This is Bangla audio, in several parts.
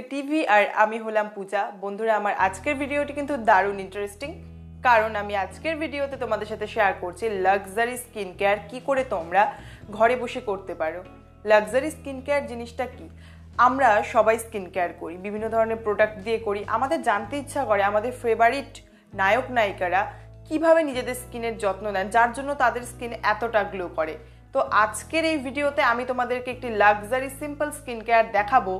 এসকে টিভি আর আমি হলাম পূজা। বন্ধুরা, আমার আজকের ভিডিওটি কিন্তু দারুণ ইন্টারেস্টিং কারণ আমি আজকের ভিডিওতে তোমাদের সাথে শেয়ার করছি লাক্সারি স্কিন কেয়ার কী করে তোমরা ঘরে বসে করতে পারো। লাক্সারি স্কিন কেয়ার জিনিসটা কি? আমরা সবাই স্কিন কেয়ার করি, বিভিন্ন ধরনের প্রোডাক্ট দিয়ে করি। আমাদের জানতে ইচ্ছা করে আমাদের ফেভারিট নায়ক, নায়িকারা কীভাবে নিজেদের স্কিনের যত্ন নেন, যার জন্য তাদের স্কিন এতটা গ্লো করে। তো আজকের এই ভিডিওতে আমি তোমাদেরকে একটি লাক্সারি সিম্পল স্কিন কেয়ার দেখাবো।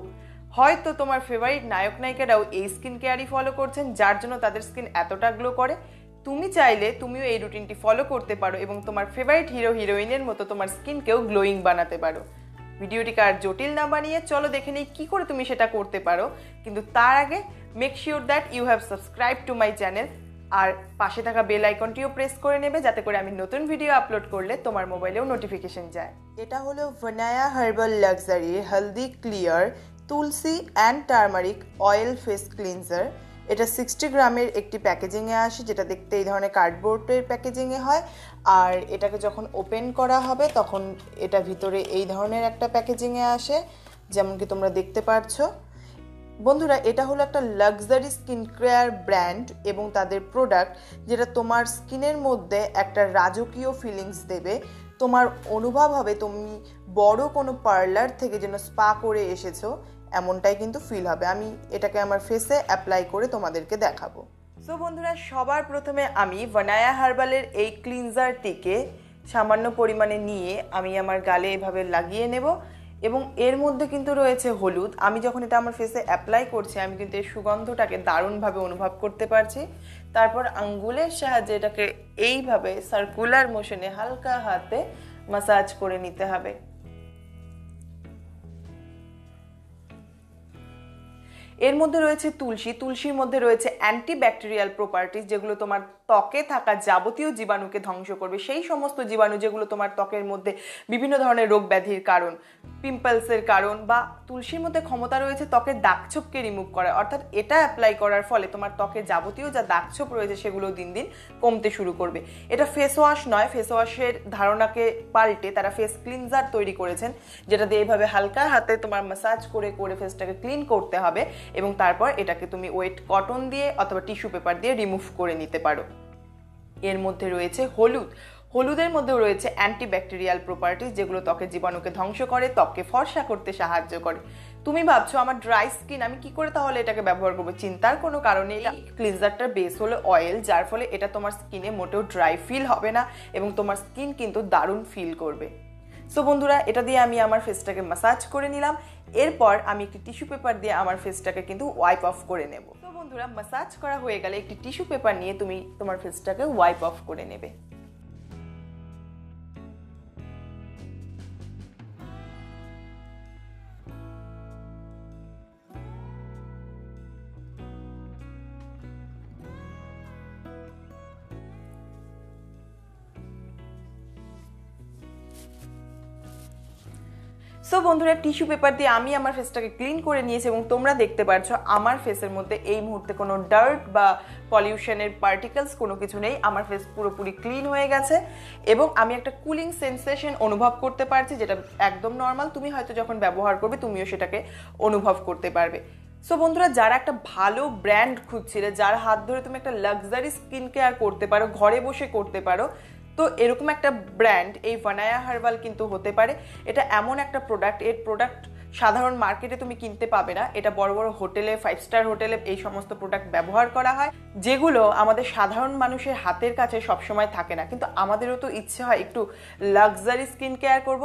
হয়তো তোমার ফেভারিট নায়ক নায়িকারাও এই স্কিন কেয়ারই ফলো করছেন, যার জন্য তাদের স্কিন এতটা গ্লো করে। তুমি চাইলে তুমিও এই রুটিনটি ফলো করতে পারো এবং তোমার ফেভারিট হিরো হিরোইনের মতো তোমার স্কিনকেও গ্লোয়িং বানাতে পারো। ভিডিওটিকে আর জটিল না বানিয়ে চলো দেখে নিই কী করে তুমি সেটা করতে পারো। কিন্তু তার আগে make sure that you have subscribe to my channel আর পাশে থাকা বেল আইকনটিও প্রেস করে নেবে যাতে করে আমি নতুন ভিডিও আপলোড করলে তোমার মোবাইলেও নোটিফিকেশন যায়। এটা হলো Vanaya herbal luxury healthy clear tulsi and turmeric oil face cleanser. এটা সিক্সটি গ্রামের একটি প্যাকেজিংয়ে আসে, যেটা দেখতে এই ধরনের কার্ডবোর্ডের প্যাকেজিংয়ে হয়। আর এটাকে যখন ওপেন করা হবে, তখন এটা ভিতরে এই ধরনের একটা প্যাকেজিংয়ে আসে, যেমন কি তোমরা দেখতে পারছ। বন্ধুরা, এটা হলো একটা লাক্সারি স্কিন কেয়ার ব্র্যান্ড এবং তাদের প্রোডাক্ট যেটা তোমার স্কিনের মধ্যে একটা রাজকীয় ফিলিংস দেবে। তোমার অনুভব হবে তুমি বড় কোনো পার্লার থেকে যেন স্পা করে এসেছ এমনটাই কিন্তু ফিল হবে। আমি এটাকে আমার ফেসে অ্যাপ্লাই করে তোমাদেরকে দেখাবো। সো বন্ধুরা, সবার প্রথমে আমি ভানায়া হার্বালের এই ক্লিনজারটিকে সামান্য পরিমাণে নিয়ে আমি আমার গালে এভাবে লাগিয়ে নেব এবং এর মধ্যে কিন্তু রয়েছে হলুদ। আমি যখন এটা আমার ফেসে অ্যাপ্লাই করছি, আমি কিন্তু এই সুগন্ধটাকে দারুণভাবে অনুভব করতে পারছি। তারপর আঙ্গুলের সাহায্যে এটাকে এইভাবে সার্কুলার মোশনে হালকা হাতে মাসাজ করে নিতে হবে। এর মধ্যে রয়েছে তুলসী। তুলসীর মধ্যে রয়েছে অ্যান্টিব্যাকটেরিয়াল প্রপার্টিস যেগুলো তোমার ত্বকে থাকা যাবতীয় জীবাণুকে ধ্বংস করবে। সেই সমস্ত জীবাণু যেগুলো তোমার ত্বকের মধ্যে বিভিন্ন ধরনের রোগ ব্যাধির কারণ, পিম্পলসের কারণ বা তুলসীর মধ্যে ক্ষমতা রয়েছে, ত্বকের দাগছোপকে রিমুভ করা অর্থাৎ এটা অ্যাপ্লাই করার ফলে তোমার ত্বকের যাবতীয় যা দাগছোপ রয়েছে সেগুলো দিন দিন কমতে শুরু করবে। এটা ফেস ওয়াশ নয় ফেস ওয়াশের ধারণাকে পাল্টে তারা ফেস ক্লিনজার তৈরি করেছেন, যেটা দিয়ে এইভাবে হালকা হাতে তোমার মাসাজ করে করে ফেসটাকে ক্লিন করতে হবে এবং তারপর এটাকে তুমি ওয়েট কটন দিয়ে অথবা টিস্যু পেপার দিয়ে রিমুভ করে নিতে পারো। এর মধ্যে রয়েছে হলুদ। হলুদের মধ্যেও রয়েছে অ্যান্টিব্যাকটেরিয়াল প্রপার্টিস যেগুলো ত্বকের জীবাণুকে ধ্বংস করে ত্বককে ফর্সা করতে সাহায্য করে। তুমি ভাবছ আমার ড্রাই স্কিন আমি কি করে তাহলে এটাকে ব্যবহার করব? চিন্তার কোনো কারণে ক্লিনজারটার বেস হলো অয়েল যার ফলে এটা তোমার স্কিনে মোটেও ড্রাই ফিল হবে না এবং তোমার স্কিন কিন্তু দারুণ ফিল করবে। সো বন্ধুরা, এটা দিয়ে আমি আমার ফেসটাকে মাসাজ করে নিলাম। এরপর আমি একটি টিস্যু পেপার দিয়ে আমার ফেসটাকে কিন্তু ওয়াইপ অফ করে নেব। তো বন্ধুরা মাসাজ করা হয়ে গেলে একটি টিস্যু পেপার নিয়ে তুমি তোমার ফেসটাকে ওয়াইপ অফ করে নেবে। সো বন্ধুরা টিস্যু পেপার দিয়ে আমি আমার ফেসটাকে ক্লিন করে নিয়েছি এবং তোমরা দেখতে পাচ্ছ আমার ফেসের মধ্যে এই মুহূর্তে কোনো ডার্ট বা পলিউশনের পার্টিকেলস কোনো কিছু নেই। আমার ফেস পুরোপুরি ক্লিন হয়ে গেছে এবং আমি একটা কুলিং সেন্সেশন অনুভব করতে পারছি যেটা একদম নর্মাল তুমি হয়তো যখন ব্যবহার করবে, তুমিও সেটাকে অনুভব করতে পারবে। সো বন্ধুরা, যারা একটা ভালো ব্র্যান্ড খুঁজছিলে, যার হাত ধরে তুমি একটা লাক্সারি স্কিন কেয়ার করতে পারো, ঘরে বসে করতে পারো তো এরকম একটা ব্র্যান্ড এই ভানায়া হার্বাল কিন্তু হতে পারে। এটা এমন একটা প্রোডাক্টের প্রোডাক্ট সাধারণ মার্কেটে তুমি কিনতে পাবে না। এটা বড় বড় হোটেলে ফাইভ স্টার হোটেলে এই সমস্ত প্রোডাক্ট ব্যবহার করা হয়, যেগুলো আমাদের সাধারণ মানুষের হাতের কাছে সবসময় থাকে না। কিন্তু আমাদেরও তো ইচ্ছে হয় একটু লাক্সারি স্কিন কেয়ার করব।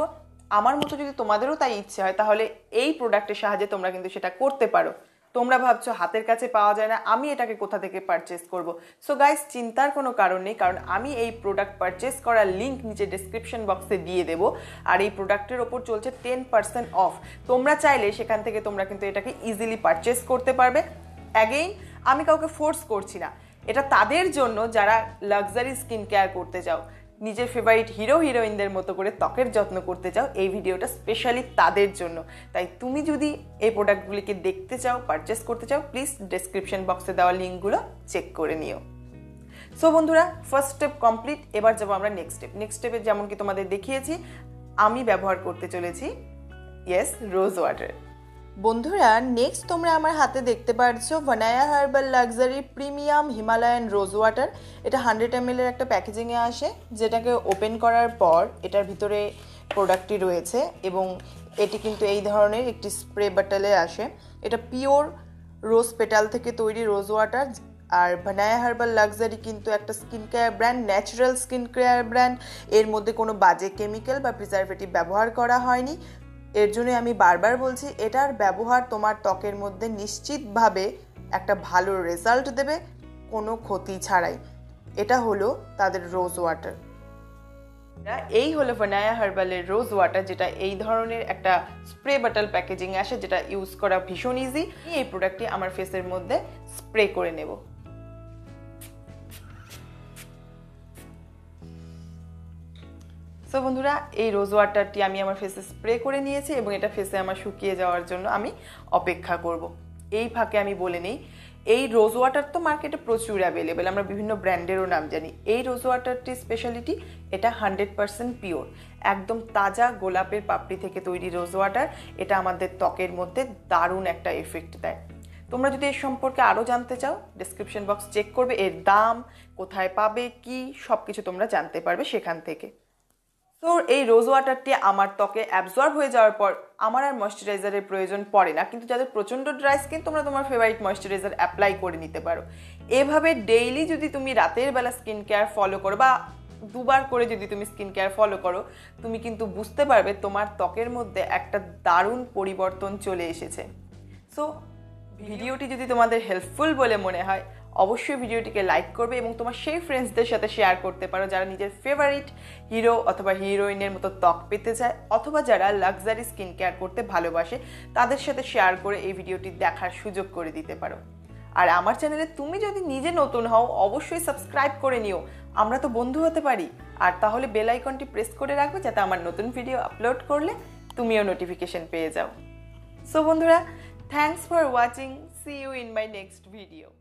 আমার মতো যদি তোমাদেরও তাই ইচ্ছে হয়, তাহলে এই প্রোডাক্টের সাহায্যে তোমরা কিন্তু সেটা করতে পারো। তোমরা ভাবছ হাতের কাছে পাওয়া যায় না, আমি এটাকে কোথা থেকে পারচেস করব? সো গাইস চিন্তার কোনো কারণ নেই, কারণ আমি এই প্রোডাক্ট পারচেস করার লিঙ্ক নিচে ডিসক্রিপশন বক্সে দিয়ে দেব, আর এই প্রোডাক্টের ওপর চলছে টেন পার্সেন্ট অফ তোমরা চাইলে সেখান থেকে তোমরা কিন্তু এটাকে ইজিলি পারচেস করতে পারবে। অ্যাগেইন আমি কাউকে ফোর্স করছি না। এটা তাদের জন্য যারা লাক্সারি স্কিন কেয়ার করতে চাও। নিজের ফেভারিট হিরো হিরোইনদের মতো করে ত্বকের যত্ন করতে চাও, এই ভিডিওটা স্পেশালি তাদের জন্য। তাই তুমি যদি এই প্রোডাক্টগুলিকে দেখতে চাও পারচেস করতে চাও প্লিজ ডেসক্রিপশন বক্সে দেওয়া লিঙ্কগুলো চেক করে নিও। সো বন্ধুরা ফার্স্ট স্টেপ কমপ্লিট এবার যাব আমরা নেক্সট স্টেপ নেক্সট স্টেপে যেমন কি তোমাদের দেখিয়েছি, আমি ব্যবহার করতে চলেছি ইয়েস রোজ ওয়াটার বন্ধুরা নেক্সট তোমরা আমার হাতে দেখতে পাচ্ছ Vanaya herbal luxury premium Himalayan rose water এটা হান্ড্রেড এম এর একটা প্যাকেজিংয়ে আসে, যেটাকে ওপেন করার পর এটার ভিতরে প্রোডাক্টটি রয়েছে এবং এটি কিন্তু এই ধরনের একটি স্প্রে বাটলে আসে। এটা পিওর রোজ পেটাল থেকে তৈরি রোজ ওয়াটার আর ভানায়া হার্বাল লাক্সারি কিন্তু একটা skin care brand natural skin care brand এর মধ্যে কোনো বাজে কেমিক্যাল বা প্রিজারভেটিভ ব্যবহার করা হয়নি। এর জন্য আমি বারবার বলছি, এটার ব্যবহার তোমার ত্বকের মধ্যে নিশ্চিতভাবে একটা ভালো রেজাল্ট দেবে, কোনো ক্ষতি ছাড়াই। এটা হলো তাদের রোজ ওয়াটার এই হলো ভানায়া হার্বালের রোজ ওয়াটার যেটা এই ধরনের একটা স্প্রে বাটল প্যাকেজিং আসে, যেটা ইউজ করা ভীষণ ইজি এই প্রোডাক্টটি আমার ফেসের মধ্যে স্প্রে করে নেব। সো বন্ধুরা, এই রোজ ওয়াটারটি আমি আমার ফেসে স্প্রে করে নিয়েছি এবং এটা ফেসে আমার শুকিয়ে যাওয়ার জন্য আমি অপেক্ষা করব। এই ফাঁকে আমি বলে নিই, এই রোজ ওয়াটার তো মার্কেটে প্রচুর অ্যাভেলেবেল আমরা বিভিন্ন ব্র্যান্ডেরও নাম জানি। এই রোজ ওয়াটারটির স্পেশালিটি এটা হান্ড্রেড পারসেন্ট পিওর একদম তাজা গোলাপের পাপড়ি থেকে তৈরি রোজ ওয়াটার এটা আমাদের ত্বকের মধ্যে দারুণ একটা এফেক্ট দেয়। তোমরা যদি এর সম্পর্কে আরও জানতে চাও ডিসক্রিপশন বক্স চেক করবে, এর দাম, কোথায় পাবে, কি সব কিছু তোমরা জানতে পারবে সেখান থেকে। তো এই রোজ ওয়াটারটি আমার ত্বকে অ্যাবজর্ব হয়ে যাওয়ার পর আমার আর ময়শ্চারাইজারের প্রয়োজন পড়ে না। কিন্তু যাদের প্রচণ্ড ড্রাই স্কিন তোমরা তোমার ফেভারিট ময়শ্চারাইজার অ্যাপ্লাই করে নিতে পারো। এভাবে ডেইলি যদি তুমি রাতের বেলা স্কিন কেয়ার ফলো করো বা দুবার করে যদি তুমি স্কিন কেয়ার ফলো করো তুমি কিন্তু বুঝতে পারবে তোমার ত্বকের মধ্যে একটা দারুণ পরিবর্তন চলে এসেছে। সো ভিডিওটি যদি তোমাদের হেল্পফুল বলে মনে হয় অবশ্যই ভিডিওটিকে লাইক করবে এবং তোমার সেই ফ্রেন্ডসদের সাথে শেয়ার করতে পারো যারা নিজের ফেভারিট হিরো অথবা হিরোইনের মতো ত্বক পেতে চায় অথবা যারা লাক্সারি স্কিন কেয়ার করতে ভালোবাসে, তাদের সাথে শেয়ার করে এই ভিডিওটি দেখার সুযোগ করে দিতে পারো। আর আমার চ্যানেলে তুমি যদি নিজে নতুন হও, অবশ্যই সাবস্ক্রাইব করে নিও। আমরা তো বন্ধু হতে পারি। আর তাহলে বেল আইকনটি প্রেস করে রাখবে যাতে আমার নতুন ভিডিও আপলোড করলে তুমিও নোটিফিকেশন পেয়ে যাও। সো বন্ধুরা thanks for watching see you in my next video